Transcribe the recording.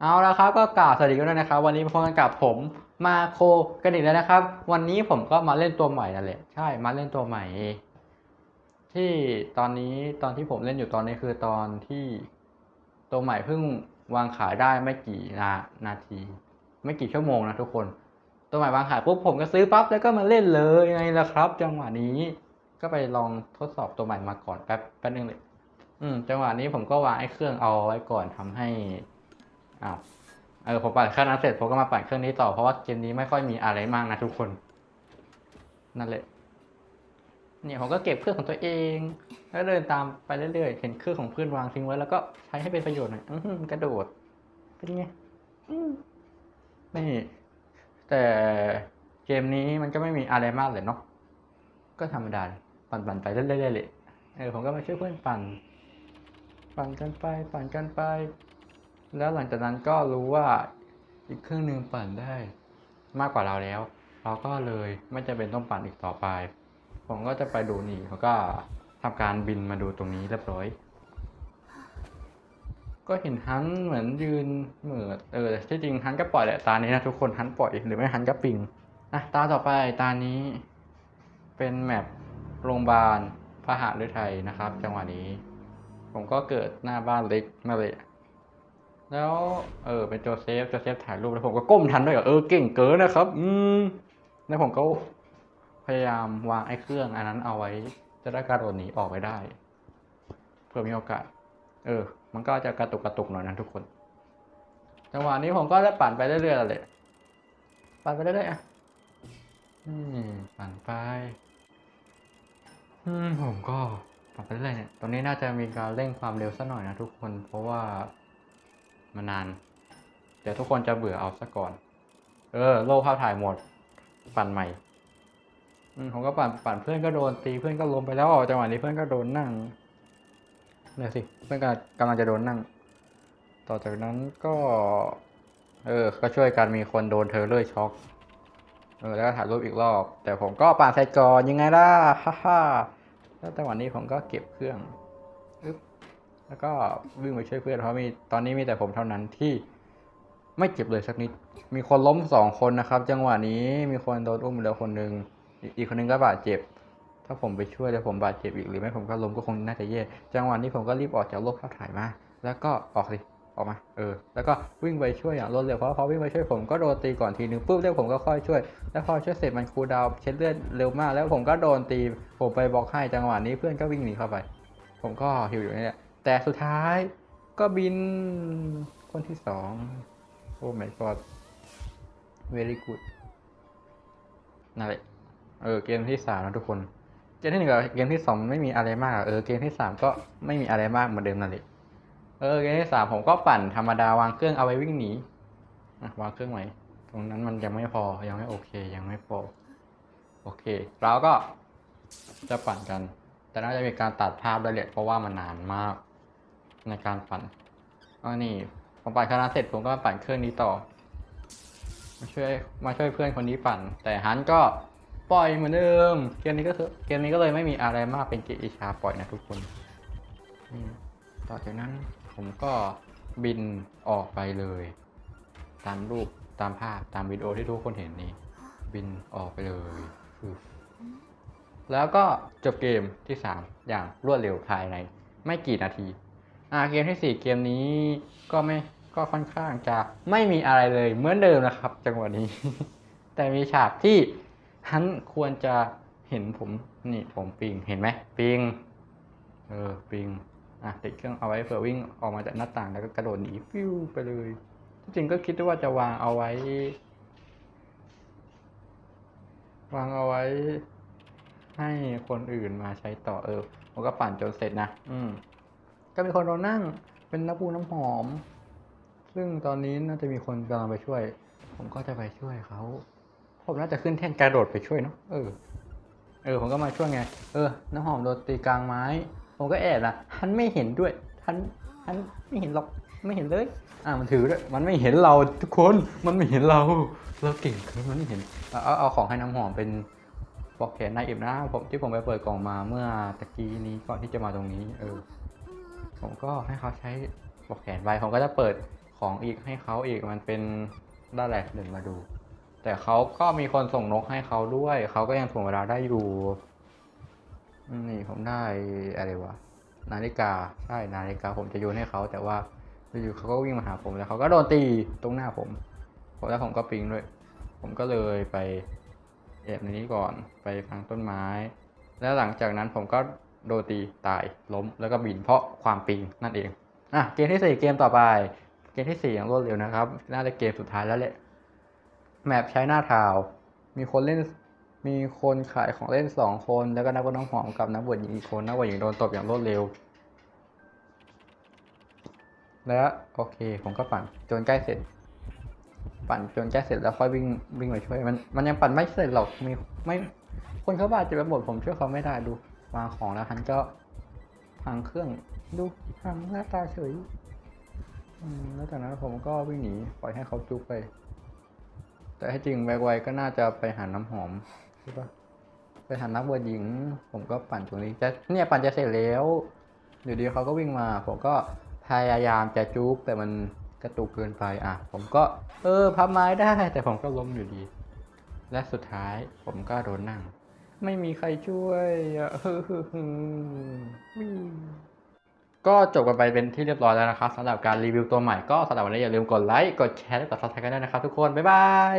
เอาละครับก็กล่าวสวัสดีกันด้วยนะครับ วันนี้มาพบกันกับผมมาโคกันอีกแล้วนะครับ วันนี้ผมก็มาเล่นตัวใหม่นั่นแหละใช่มาเล่นตัวใหม่ ที่ตอนนี้ตอนที่ผมเล่นอยู่ตอนนี้คือตอนที่ตัวใหม่เพิ่งวางขายได้ไม่กี่นานาที ไม่กี่ชั่วโมงนะทุกคน ตัวใหม่วางขายปุ๊บผมก็ซื้อปั๊บแล้วก็มาเล่นเลยไงล่ะครับ จังหวะนี้ก็ไปลองทดสอบตัวใหม่มาก่อนแป๊บแป๊บนึงเลยอืมจังหวะนี้ผมก็วางไอ้เครื่องเอาไว้ก่อนทำให้ อ้าวเออผมปั่นเครื่องนั้นเสร็จผมก็มาปั่นเครื่องนี้ต่อเพราะว่าเกมนี้ไม่ค่อยมีอะไรมากนะทุกคน นั่นแหละเนี่ยผมก็เก็บเครื่องของตัวเอง แล้วเดินตามไปเรื่อยๆ เห็นเครื่องของเพื่อนวางทิ้งไว้แล้วก็ใช้ให้เป็นประโยชน์หน่อยกระโดด เป็นไงนี่ แต่เกมนี้มันก็ไม่มีอะไรมากเลยเนาะก็ธรรมดาปั่นๆไปเรื่อยๆเลยเออผมก็มาช่วยเพื่อนปั่น ปั่นกันไปปั่นกันไป แล้วหลังจากนั้นก็รู้ว่าอีกเครื่องหนึ่งปั่นได้มากกว่าเราแล้ว เราก็เลยไม่จำเป็นต้องปั่นอีกต่อไป ผมก็จะไปดูนี่เขาก็ทำการบินมาดูตรงนี้เรียบร้อย ก็เห็นฮันเหมือนยืนเหมือดเออที่จริงฮันก็ปล่อยแหละตานี้นะทุกคนฮันปล่อยหรือไม่ฮันก็ปิงอะตาต่อไปตานี้ เป็นแมปโรงพยาบาลพระหฤทัยนะครับ จังหวะนี้ ผมก็เกิดหน้าบ้านเล็กมาเลย แล้วเออเป็นโจเซฟโจเซฟถ่ายรูปแล้วผมก็ก้มทันด้วยเหรอเออเก่งเกินนะครับ อืมแล้วผมก็พยายามวางไอ้เครื่องอันนั้นเอาไว้ จะได้กระโดดหนีออกไปได้เพื่อมีโอกาส เออ มันก็จะกระตุกกระตุกหน่อยนะทุกคน จังหวะนี้ผมก็ได้ปั่นไปเรื่อยๆแล้วแหละปั่นไปเรื่อยๆอะอืมปั่นไปอืมผมก็ปรับไปเรื่อยๆเนี่ยตรงนี้น่าจะมีการเร่งความเร็วสักหน่อยนะทุกคน เพราะว่า มันาน เดี๋ยวทุกคนจะเบื่อเอาซะก่อน เออ โลกภาพถ่ายหมด ปั่นใหม่ อืมผมก็ปั่นปั่นเพื่อนก็โดนตีเพื่อนก็ล้มไปแล้วจังหวะนี้เพื่อนก็โดนนั่งเนี่ยสิเพื่อนก็กำลังจะโดนนั่ง ต่อจากนั้นก็ เออ ก็ช่วยกันมีคนโดนเธอเลยช็อกเออแล้วก็ถ่ายรูปอีกรอบ แต่ผมก็ปาดใส่ก่อนยังไงล่ะฮ่าฮ่าแล้วจังหวะนี้ผมก็เก็บเครื่อง แล้วก็วิ่งไปช่วยเพื่อนเพราะมีตอนนี้มีแต่ผมเท่านั้นที่ไม่เจ็บเลยสักนิด มีคนล้มสองคนนะครับ จังหวะนี้มีคนโดนอุ้มแล้วคนหนึ่งอีกคนนึงก็บาดเจ็บ ถ้าผมไปช่วยแล้วผมบาดเจ็บอีกหรือไม่ผมก็ล้มก็คงน่าจะแย่ จังหวะนี้ผมก็รีบออกจากโลกภาพถ่ายมา แล้วก็ออกสิออกมา เออ แล้วก็วิ่งไปช่วยอย่างรวดเร็ว เพราะพอวิ่งไปช่วยผมก็โดนตีก่อนทีนึงปุ๊บแล้วผมก็ค่อยช่วย แล้วพอช่วยเสร็จมันคูดาวเช็ดเลือดเร็วมาก แล้วผมก็โดนตี ผมไปบล็อกให้จังหวะนี้เพื่อนก็วิ่งหนีเข้าไป ผมก็หิวอยู่นี่แหละ แต่สุดท้ายก็บินคนที่สองโอ้ my god very good นั่นแหละเออเกมที่สามนะทุกคนเกมที่หนึ่งกับเกมที่สองไม่มีอะไรมากเออเกมที่สามก็ไม่มีอะไรมากเหมือนเดิมนั่นแหละเออเกมที่สามผมก็ปั่นธรรมดาวางเครื่องเอาไว้วิ่งหนีวางเครื่องไว้ตรงนั้นมันยังไม่พอยังไม่โอเค ยังไม่พอโอเค เราก็จะปั่นกัน แต่น่าจะมีการตัดภาพด้วยแหละเพราะว่ามันนานมาก ในการปั่นอ๋อนี่ผมปั่นคณะเสร็จผมก็มาปั่นเครื่องนี้ต่อ มาช่วยมาช่วยเพื่อนคนนี้ปั่น แต่ฮันก็ปล่อยเหมือนเดิม เกมนี้ก็คือเกมนี้ก็เลยไม่มีอะไรมากเป็นเกมอิชาปล่อยนะทุกคนต่อจากนั้นผมก็บินออกไปเลย ตามรูปตามภาพตามวิดีโอที่ทุกคนเห็นนี่ บินออกไปเลยแล้วก็จบเกมที่ 3 อย่างรวดเร็วภายในไม่กี่นาที เกมที่ 4 เกมนี้ก็ไม่ก็ค่อนข้างจะไม่มีอะไรเลยเหมือนเดิมนะครับ จังหวะนี้ แต่มีฉากที่ฮันควรจะเห็นผมนี่ผมปิงเห็นไหมปิงเออปิงอะติดเครื่องเอาไว้เผื่อวิ่งออกมาจากหน้าต่างแล้วก็กระโดดหนีฟิวไปเลยที่จริงก็คิดว่าจะวางเอาไว้ วางเอาไว้ ให้คนอื่นมาใช้ต่อเออผมก็ปั่นจนเสร็จนะ อืม ก็มีคนเรานั่งเป็นน้ำปูน้ำหอม ซึ่งตอนนี้น่าจะมีคนกำลังไปช่วย ผมก็จะไปช่วยเขาผมน่าจะขึ้นแท่นกระโดดไปช่วยเนาะเออ เออ ผมก็มาช่วยไง เออ น้ำหอมโดนตีกลางไม้ ผมก็แอบนะทันไม่เห็นด้วยทันทันไม่เห็นหรอกไม่เห็นเลย อ่ามันถือด้วยมันไม่เห็นเราทุกคนมันไม่เห็นเรา เราเก่งเกินมันไม่เห็นเอาเอาเอาของให้น้ำหอมเป็นปลอกแขนนายเอ็มนะผมที่ผมไปเปิดกล่องมาเมื่อตะกี้นี้ก่อนที่จะมาตรงนี้ เออ ผมก็ให้เขาใช้ปกแขนไว้ผมก็จะเปิดของอีกให้เขาอีกมันเป็นด้าแหละเดี๋ยวมาดู แต่เขาก็มีคนส่งนกให้เขาด้วย เขาก็ยังถ่วงเวลาได้อยู่ นี่ผมได้อะไรวะนาฬิกาใช่นาฬิกาผมจะโยนให้เขาแต่ว่าอยู่เขาก็วิ่งมาหาผมแล้วเขาก็โดนตีตรงหน้าผมผมแล้วผมก็ปิงด้วย ผมก็เลยไปแอบในนี้ก่อนไปฟังต้นไม้ แล้วหลังจากนั้นผมก็ โดนตีตายล้มแล้วก็บินเพราะความปิงนั่นเองอะเกมที่สี่เกมต่อไป เกมที่สี่อย่างรวดเร็วนะครับ น่าจะเกมสุดท้ายแล้วแหละแมปใช้หน้าทาวมีคนเล่นมีคนขายของเล่นสองคน แล้วก็นักบวชน้ำหอมกับนักบวชหญิงอีกคนนักบวชหญิงโดนตบอย่างรวดเร็ว แล้วโอเค ผมก็ปั่นจนใกล้เสร็จ ปั่นจนใกล้เสร็จแล้วค่อยวิ่งวิ่งมาช่วยมันมันยังปั่นไม่เสร็จหรอกมีไม่คนเขาบาดเจ็บไปหมดผมช่วยเขาไม่ได้ดู วางของแล้วทันก็พังเครื่องดูพังหน้าตาเฉยแล้วจากนั้นผมก็วิ่งหนีปล่อยให้เขาจุกไป แต่ให้จริงแบกไวก็น่าจะไปหาน้ำหอมใช่ปะไปหานักบวชหญิง ผมก็ปั่นตรงนี้จะเนี่ยปั่นจะเสร็จแล้วอยู่ดีเขาก็วิ่งมา ผมก็พยายามจะจุกแต่มันกระตุกเกินไปอะ ผมก็ เออพับไม้ได้ แต่ผมก็ล้มอยู่ดี และสุดท้ายผมก็โดนนั่ง ไม่มีใครช่วยอะก็จบกันไปเป็นที่เรียบร้อยแล้วนะครับสำหรับการรีวิวตัวใหม่ก็สำหรับวันนี้อย่าลืมกดไลค์ กดแชร์และกดซับสไครต์กันด้วยนะครับทุกคน บ๊ายบาย